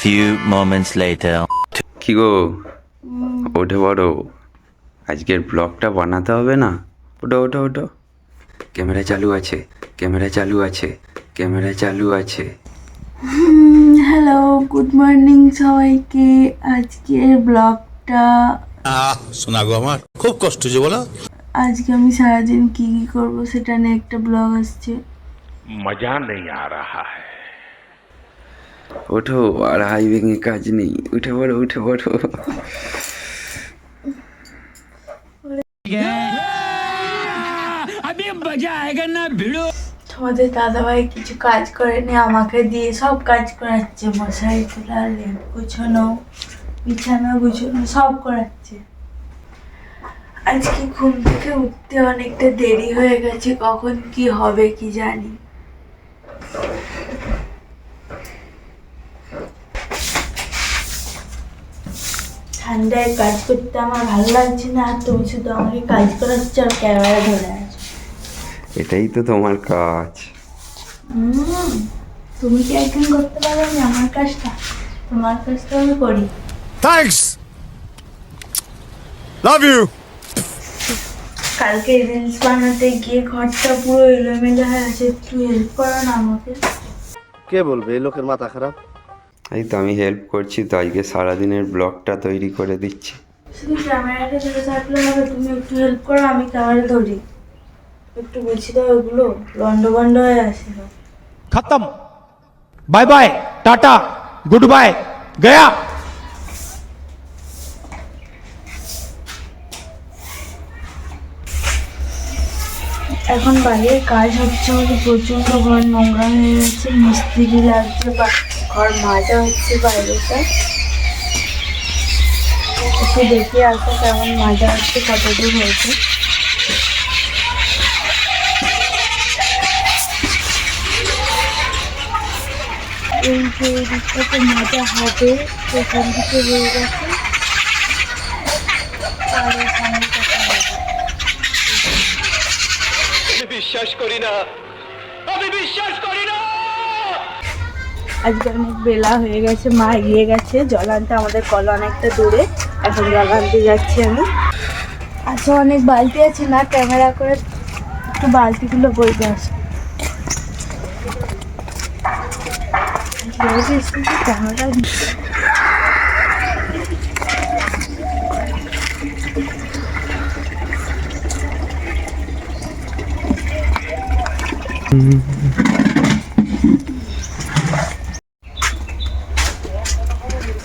few moments later. কি গো? ওঠে বড়। আজকের ব্লগটা বানাতে হবে না? ওটো ওটো ওটো ক্যামেরা চালু আছে ক্যামেরা চালু আছে ক্যামেরা চালু আছে। হ্যালো গুড মর্নিং সবাইকে। আজকের ব্লগটা শোনা গো আমার। খুব কষ্ট যে বলো। আজকে আমি সারাদিন কি কি করব সেটা নিয়ে একটা ব্লগ আসছে। মজা নেই আ রাহা হ্যায়। ওঠো আর হাই ভেঙে কাজ নেই উঠে পড়ো উঠে পড়ো তোমাদের দাদাভাই কিছু কাজ করেনি আমাকে দিয়ে সব কাজ করাচ্ছে। মশারি তোলা লেপ গুছানো বিছানা গুছানো সব করাচ্ছে। আজকে ঘুম থেকে উঠতে অনেকটা দেরি হয়ে গেছে কখন কি হবে কি জানি। ঠান্ডায় কাজ করতে আমার ভালো লাগছে না আর তুমি শুধু আমাকে কাজ করাচ্ছ আর ক্যামেরা ধরে আছো। এটাই তো তোমার কাজ। হুম, তুমি কি একদিন করতে পারবে না আমার কাজটা? তোমার কাজটা আমি করি। থ্যাঙ্কস লাভ ইউ কালকে রিলস বানাতে গিয়ে ঘরটা পুরো এলোমেলো হয়ে আছে একটু হেল্প করো না আমাকে। কে বলবে? এই লোকের মাথা খারাপ? এই তো আমি হেল্প করছি তো আজকে সারাদিনের ব্লগটা তৈরি করে দিচ্ছি। শুধু ক্যামেরাটা ধরে থাকলে হবে তুমি একটু হেল্প করো আমি ক্যামেরা ধরি। একটু বুঝি দাও ওগুলো লন্ড বন্ড হয়ে আসে খতম। Bye bye ta ta good bye Gaya. এখন বাইরের কাজ হচ্ছে প্রচণ্ড প্রচণ্ড ঘর নোংরা হয়ে গেছে মিস্ত্রি লাগছে বা ঘর মাজা হচ্ছে বাইরেটা। একটু দেখে আসো কেমন মাজা হচ্ছে, কতদূর হয়েছে। এই যে এই দিকটাতে মাজা হবে সেখান থেকে রয়ে গেছে। আর এই সামনেটাতে হবে? আজকে অনেক বেলা হয়ে গেছে, মা এগিয়ে গেছে। জল আনতে আমাদের কল অনেকটা দূরে। এখন জল আনতে যাচ্ছি আমি। আচ্ছা অনেক বালতি আছে না? ক্যামেরা করে একটু বালতিগুলো বইতে আসো।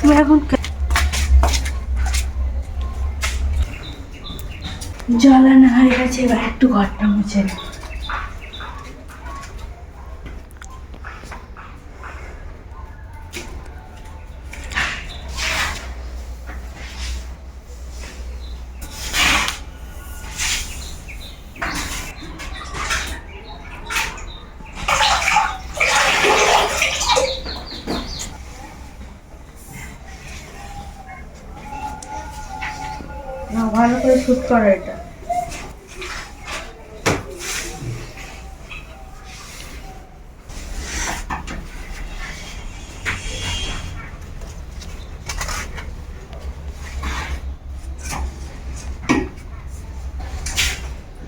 তুমি এখন কে- জল আনা হয়ে গেছে এবার একটু ঘরটা মুছে ভালো করে শুট করো এটা।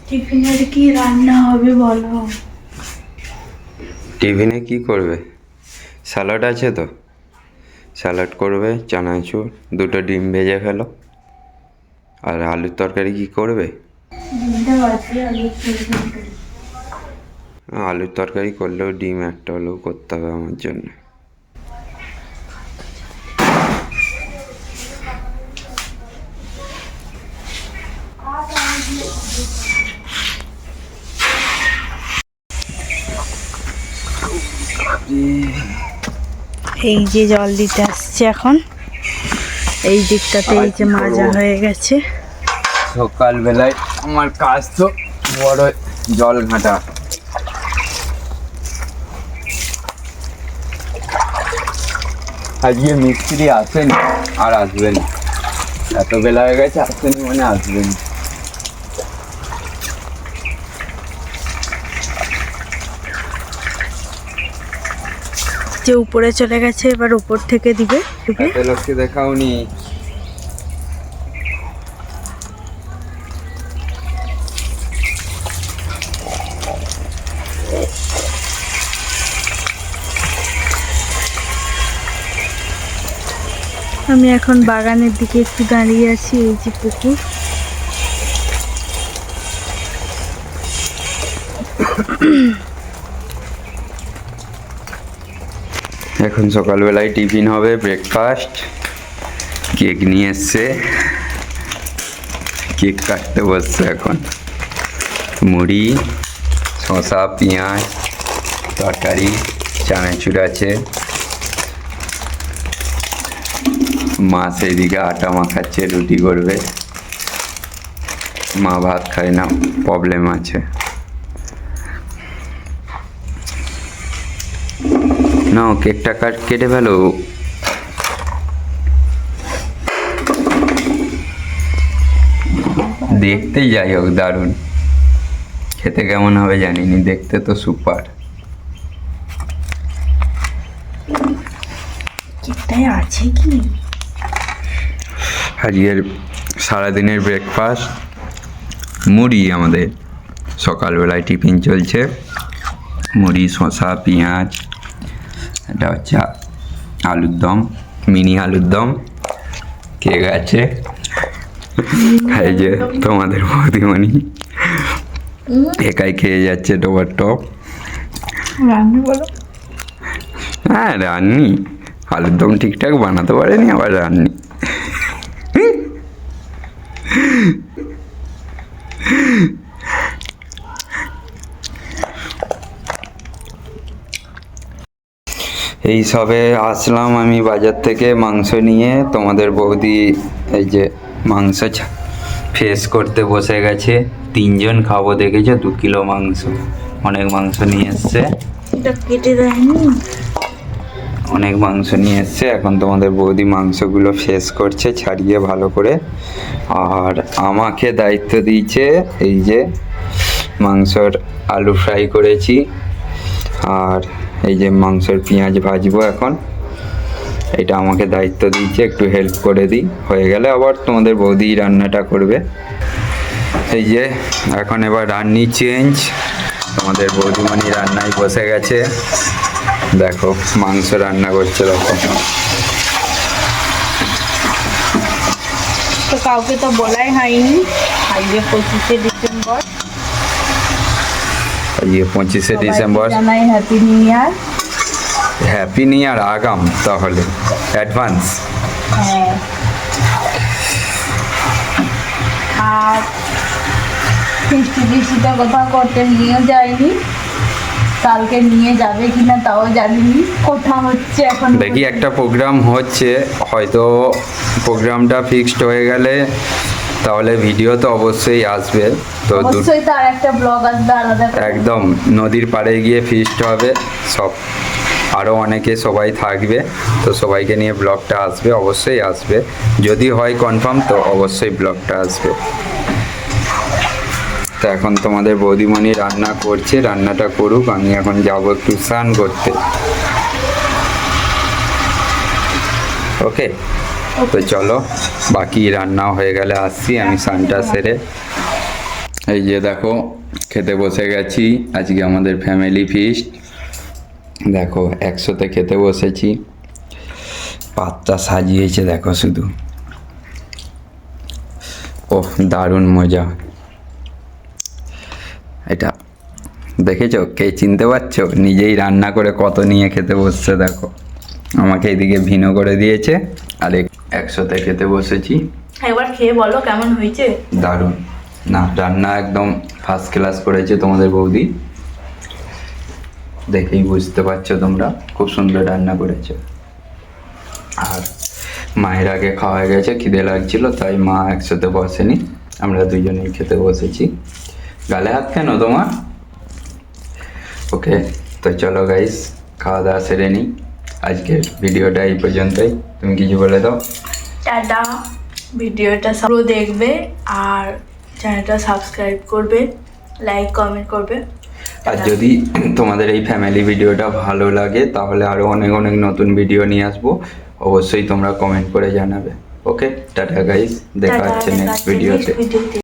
টিফিনের কি রান্না হবে বলো? টিফিনে কি করবে? স্যালাড আছে তো? স্যালাড করবে চানাচুর দুটো ডিম ভেজে ফেলো। আর আলুর তরকারি কি করবে? আলুর তরকারি করলেও ডিম একটা হলেও করতে হবে আমার জন্য। এই যে জল দিতে আসছে এখন। এই দিকটাতে এই যে মাজা হয়ে গেছে। সকালবেলায় আমার কাজ তো বড় জল ঘাঁটা আজকে মিস্ত্রি আসেনি আর আসবেন এত বেলা হয়ে গেছে, আসেনি মানে আসবেন যে উপরে চলে গেছে এবার উপর থেকে দিবে। লোককে দেখাওনি। আমি এখন বাগানের দিকে একটু দাঁড়িয়ে আছি এই যে পুকুর। এখন সকালবেলায় টিফিন হবে ব্রেকফাস্ট কেক নিয়ে এসছে। কেক কাটতে বসছে এখন। মুড়ি, শসা, পেঁয়াজ, তরকারি, চানাচুর আছে। মা সেইদিকে আটা মাখাচ্ছে, রুটি করবে। মা ভাত খায় না প্রবলেম আছে। নাও কেকটা কাট কেটে ফেলো। দেখতেই যাই হোক দারুণ। খেতে কেমন হবে জানিনি দেখতে তো সুপার। আছে কি? আজকের সারাদিনের ব্রেকফাস্ট মুড়ি আমাদের। সকালবেলায় টিফিন চলছে। মুড়ি শসা পেঁয়াজ এটা হচ্ছে আলুর দম মিনি আলুর দম। কে গেছে? এই যে তোমাদের বৌদিমণি। একাই খেয়ে যাচ্ছে ডোবার টপ। রান্না বলো। হ্যাঁ রান্নি। আলুর দম ঠিকঠাক বানাতে পারেনি আবার রান্নি। এই সবে আসলাম আমি বাজার থেকে মাংস নিয়ে। তোমাদের বৌদি এই যে মাংস ফেস করতে বসে গেছে। তিনজন খাব দেখেছ? দু কিলো মাংস। অনেক মাংস নিয়ে এসছে। অনেক মাংস নিয়ে এসছে। এখন তোমাদের বৌদি মাংসগুলো ফেস করছে ছাড়িয়ে ভালো করে। আর আমাকে দায়িত্ব দিয়েছে এই যে মাংসর আলু ফ্রাই করেছি। আর এই যে মাংসর পেঁয়াজ ভাজবো এখন। এটা আমাকে দায়িত্ব দিয়েছে, একটু হেল্প করে দিই। হয়ে গেলে আবার তোমাদের বৌদি রান্নাটা করবে। এই যে, এখন এবার রান্নি চেঞ্জ তোমাদের বৌদিমণি রান্নায় বসে গেছে। দেখো, মাংস রান্না করছে দেখো। তো কাউকে তো বলাই হয়নি। আজকে পঁচিশে ডিসেম্বর। আজকে পঁচিশে ডিসেম্বর জানাই happy new year happy new year আগাম তাহলে। অ্যাডভান্স আর ফিস্টি ফিস্টিটা কোথাও করতে নিয়েও যায়নি। কালকে নিয়ে যাবে কিনা তাও জানিনি। কোথা হচ্ছে এখন? দেখি একটা প্রোগ্রাম হচ্ছে। হয়তো প্রোগ্রামটা ফিক্সড হয়ে গেলে তাহলে ভিডিও তো অবশ্যই আসবে। তো অবশ্যই তার একটা ব্লগ আসবে আলাদা একদম নদীর পাড়ে গিয়ে ফিস্ট হবে। সব আরও অনেকে সবাই থাকবে। তো সবাইকে নিয়ে ব্লগটা আসবে অবশ্যই আসবে। যদি হয় কনফার্ম তো অবশ্যই ব্লগটা আসবে। তো এখন তোমাদের বৌদিমণি রান্না করছে রান্নাটা করুক আমি এখন যাব একটু স্নান করতে। ওকে তো চলো, বাকি রান্না হয়ে গেলে আসছি, আমি সানটা সেরে। এই যে দেখো, খেতে বসে গেছি, আজকে আমাদের ফ্যামিলি ফিস্ট দেখো, একসাথে খেতে বসেছি। পাতটা সাজিয়েছে, দেখো শুধু। ওহ, দারুণ মজা। এটা দেখেছ? কে চিনতে পারছ? নিজেই রান্না করে কত নিয়ে খেতে বসছে, দেখো। আমাকে এদিকে ভিনো করে দিয়েছে, আর একসাথে খেতে বসেছি। একবার খেয়ে বলো কেমন হয়েছে? দারুণ। না রান্না একদম ফার্স্ট ক্লাস করেছে তোমাদের বৌদি। দেখেই বুঝতে পারছ তোমরা খুব সুন্দর রান্না করেছে। আর মায়ের আগে খাওয়া গেছে খিদে লাগছিল তাই মা একসাথে বসেনি। আমরা দুজনেই খেতে বসেছি। গালে হাত কেন তোমার? ওকে তো চলো গাইস খাওয়া দাওয়া সেরে নিই। আজকের ভিডিওটা এই পর্যন্তই। তুমি কিছু বলে দাও। টাটা। ভিডিওটা পুরো দেখবে আর চ্যানেলটা সাবস্ক্রাইব করবে লাইক কমেন্ট করবে। আর যদি তোমাদের এই ফ্যামিলি ভিডিওটা ভালো লাগে তাহলে আরও অনেক অনেক নতুন ভিডিও নিয়ে আসব। অবশ্যই তোমরা কমেন্ট করে জানাবে। ওকে টাটা গাইস দেখা হচ্ছে নেক্সট ভিডিওতে